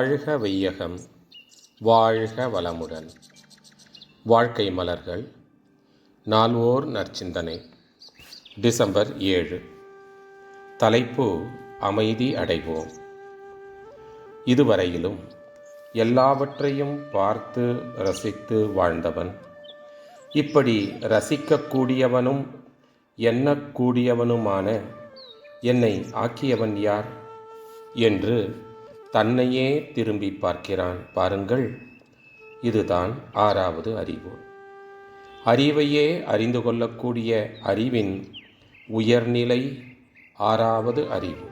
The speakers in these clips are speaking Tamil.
வாழ்க வையகம் வாழ்க வளமுடன். வாழ்க்கை மலர்கள் நால்வோர் நற்சிந்தனை. டிசம்பர் ஏழு. தலைப்பு அமைதி அடைவோம். இதுவரையிலும் எல்லாவற்றையும் பார்த்து ரசித்து வாழ்ந்தவன். இப்படி ரசிக்கக்கூடியவனும் எண்ணக்கூடியவனுமான என்னை ஆக்கியவன் யார்? என்று தன்னையே திரும்பி பார்க்கிறான். பாருங்கள் இதுதான் ஆறாவது அறிவு. அறிவையே அறிந்து கொள்ளக்கூடிய அறிவின் உயர்நிலை ஆறாவது அறிவு.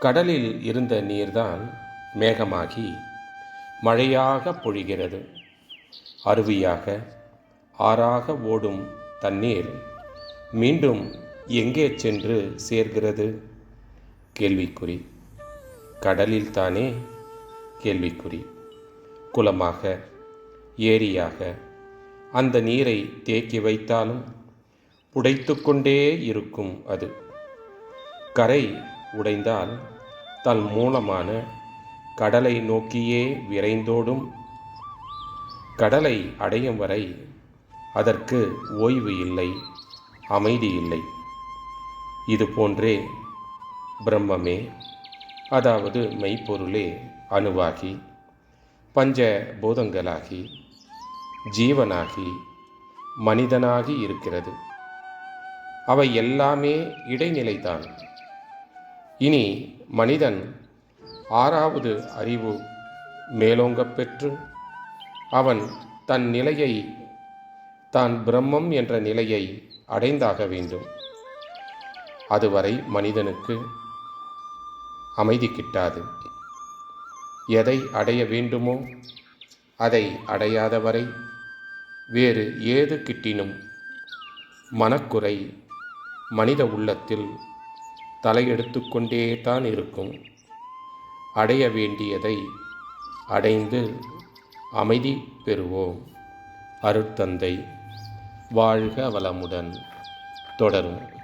கடலில் இருந்த நீர்தான் மேகமாகி மழையாக பொழிகிறது. அருவியாக ஆறாக ஓடும் தண்ணீர் மீண்டும் எங்கே சென்று சேர்கிறது? கேள்விக்குறி. கடலில்தானே? கேள்விக்குறி. குளமாக ஏரியாக அந்த நீரை தேக்கி வைத்தாலும் புடைத்து கொண்டே இருக்கும் அது. கரை உடைந்தால் தன் மூலமான கடலை நோக்கியே விரைந்தோடும் கடலை அடையும் வரை அதற்கு ஓய்வு இல்லை அமைதி இல்லை. இது போன்றே பிரம்மமே அதாவது மெய்ப்பொருளே அணுவாகி பஞ்ச பூதங்களாகி ஜீவனாகி மனிதனாகி இருக்கிறது. அவை எல்லாமே இடைநிலைதான். இனி மனிதன் ஆறாவது அறிவு மேலோங்கப் பெற்று அவன் தன் நிலையை தான் பிரம்மம் என்ற நிலையை அடைந்தாக வேண்டும். அதுவரை மனிதனுக்கு அமைதி கிட்டாது. எதை அடைய வேண்டுமோ அதை அடையாதவரை வேறு ஏது கிட்டினும்? மனக்குறை மனித உள்ளத்தில் தலையெடுத்து கொண்டே தான் இருக்கும். அடைய வேண்டியதை அடைந்து அமைதி பெறுவோம். அருட்தந்தை வாழ்க வளமுடன். தொடரும்.